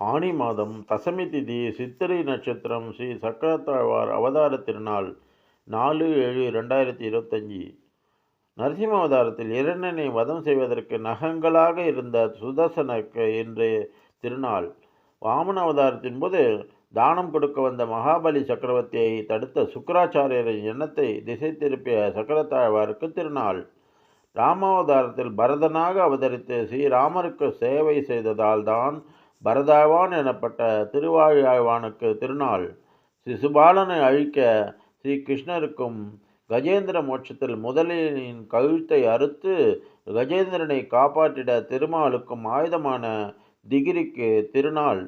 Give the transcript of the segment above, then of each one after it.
ஆனி மாதம் தசமி திதி சித்திரை நட்சத்திரம் ஸ்ரீ சக்கரத்தாழ்வார் அவதார திருநாள் நாலு ஏழு ரெண்டாயிரத்தி இருபத்தஞ்சி. நரசிம்ம அவதாரத்தில் இரண்டனை வதம் செய்வதற்கு நகங்களாக இருந்த சுதர்சனக்கு இன்று திருநாள். வாமன அவதாரத்தின் போது தானம் கொடுக்க வந்த மகாபலி சக்கரவர்த்தியை தடுத்த சுக்கராச்சாரியரின் எண்ணத்தை திசை திருப்பிய சக்கரத்தாழ்வாருக்கு திருநாள். ராமாவதாரத்தில் பரதனாக அவதரித்து ஸ்ரீராமருக்கு சேவை செய்ததால் தான் பரதாழ்வான் எனப்பட்ட திருவாழியாழ்வானுக்கு திருநாள். சிசுபாலனை அழிக்க ஸ்ரீ கிருஷ்ணருக்கும் கஜேந்திர மோட்சத்தில் முதலியின் கழுத்தை அறுத்து கஜேந்திரனை காப்பாற்றிட திருமாலுக்கும் ஆயுதமான திகிரிக்கு திருநாள்.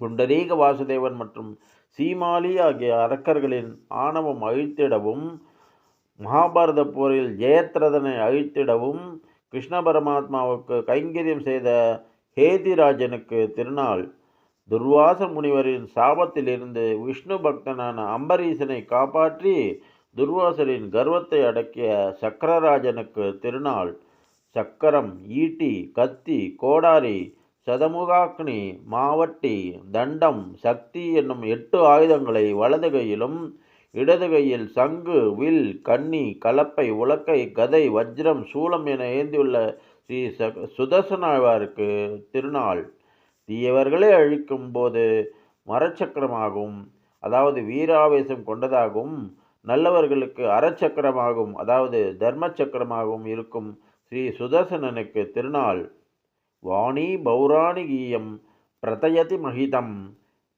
புண்டரீக வாசுதேவன் மற்றும் சீமாலி ஆகிய அரக்கர்களின் ஆணவம் அழித்திடவும் மகாபாரத போரில் ஜெயத்ரதனை அழித்திடவும் கிருஷ்ண பரமாத்மாவுக்கு கைங்கரியம் செய்த ஹேதிராஜனுக்கு திருநாள். துர்வாச முனிவரின் சாபத்திலிருந்து விஷ்ணு பக்தனான அம்பரீசனை காப்பாற்றி துர்வாசரின் கர்வத்தை அடக்கிய சக்கரராஜனுக்கு திருநாள். சக்கரம் ஈட்டி கத்தி கோடாரி சதமுகாக்னி மாவட்டி தண்டம் சக்தி என்னும் எட்டு ஆயுதங்களை வலது கையிலும் இடது கையில் சங்கு வில் கன்னி கலப்பை உலக்கை கதை வஜ்ரம் சூலம் என ஏந்தியுள்ள ஸ்ரீ ச சுதர்சனாழ்வாருக்கு திருநாள். தீயவர்களை அழிக்கும் போது மரச்சக்கரமாகவும் அதாவது வீராவேசம் கொண்டதாகவும் நல்லவர்களுக்கு அறச்சக்கரமாகவும் அதாவது தர்ம சக்கரமாகவும் இருக்கும் ஸ்ரீ சுதர்சனனுக்கு திருநாள். வாணி பௌராணி கீயம் பிரதயதி மகிதம்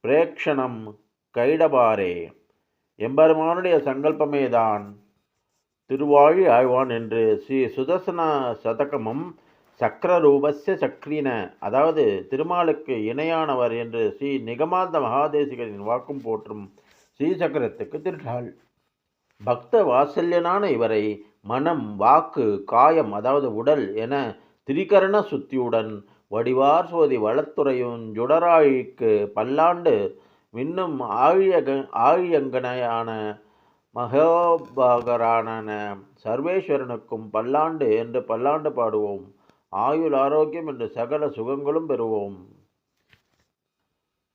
பிரேக்ஷணம் கைடபாரே. எம்பெருமானுடைய சங்கல்பமேதான். திருவாழி ஆழ்வான் என்று ஸ்ரீ சுதர்சன சதகமும் சக்கரரூபஸ்ய சக்ரின அதாவது திருமாலுக்கு இணையானவர் என்று ஸ்ரீ நிகமாந்த மகாதேசிகரின் வாக்கும் போற்றும் ஸ்ரீசக்கரத்துக்கு திருட்டாள். பக்த வாசல்யனான இவரை மனம் வாக்கு காயம் அதாவது உடல் என திரிகரண சுத்தியுடன் வடிவார் சோதி வளத்துறையும் ஜுடராழிக்கு பல்லாண்டு இன்னும் ஆழியக ஆழியங்கனையான மகோபாகரான சர்வேஸ்வரனுக்கும் பல்லாண்டு என்று பல்லாண்டு பாடுவோம். ஆயுள் ஆரோக்கியம் என்று சகல சுகங்களும் பெறுவோம்.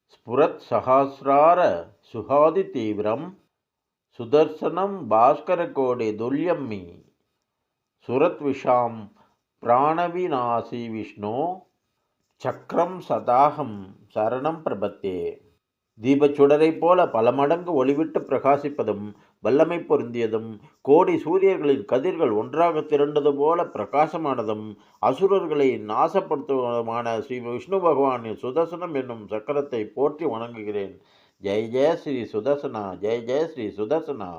ஸ்புரத் சகாஸ்ரார சுகாதி தீவிரம் சுதர்சனம் பாஸ்கர கோடி துல்யம்மி சுரத் விஷாம் பிராணவிநாசி விஷ்ணு சக்கரம் சதாகம் சரணம் பிரபத்தே. தீபச்சுடரைப் போல பல மடங்கு ஒளிவிட்டு பிரகாசிப்பதும் வல்லமை பொருந்தியதும் கோடி சூரியர்களின் கதிர்கள் ஒன்றாக திரண்டது போல பிரகாசமானதும் அசுரர்களை நாசப்படுத்துவதுமான ஸ்ரீ விஷ்ணு பகவானின் சுதர்சனம் என்னும் சக்கரத்தை போற்றி வணங்குகிறேன். ஜெய் ஜெய ஸ்ரீ சுதர்சனா ஜெய் ஜெய ஸ்ரீ சுதர்சனா.